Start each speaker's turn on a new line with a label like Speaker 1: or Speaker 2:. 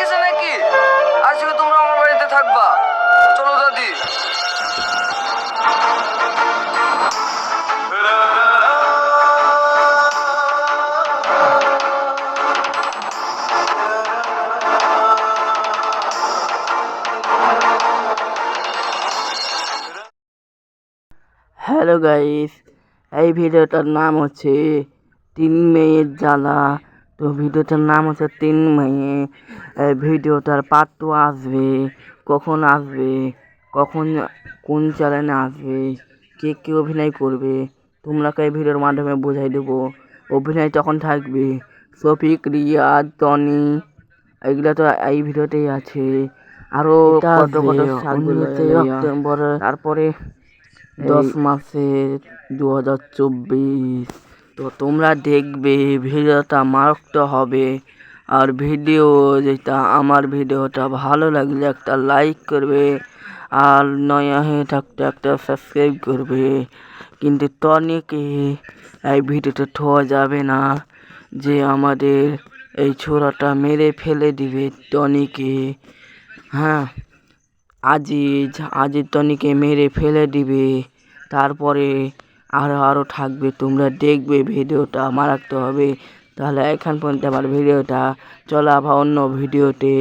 Speaker 1: গেছে নাকি? তোমরা আমার বাড়িতে থাকবা। চলো দাদি।
Speaker 2: হ্যালো গাইস এই ভিডিওটার নাম হচ্ছে তিন মেয়ের জ্বালা। তো ভিডিওটার নাম হচ্ছে তিন মেয়ে এই ভিডিওটার পার্ট টু আসবে। কখন আসবে? কখন কোন চ্যানেলে আসবে? কে কে অভিনয় করবে? তোমরাকে এই ভিডিওর মাধ্যমে বোঝাই দেবো। অভিনয় তখন থাকবে শফিক রিয়াজ টনি। এগুলো তো এই ভিডিওতেই আছে। আরও কত কত অক্টোবর। তারপরে দশ মাসে দু হাজার চব্বিশ। তো তোমরা দেখবে, ভিডিওটা মারক্ত হবে। আর ভিডিও যেটা, আমার ভিডিওটা ভালো লাগলে একটা লাইক করবে। আর নয়া হয়ে থাকতে একটা সাবস্ক্রাইব করবে। কিন্তু টনিকে এই ভিডিওটা ঠোয়া যাবে না যে আমাদের এই ছোড়াটা মেরে ফেলে দিবে টনিকে। হ্যাঁ আজিজ আজিজ টনিকে মেরে ফেলে দিবে। তারপরে আরও আরও থাকবে, তোমরা দেখবে ভিডিওটা, মারাত্মক হবে। তাহলে এখান পর্যন্ত আমার ভিডিওটা, চলা বা অন্য ভিডিওতে।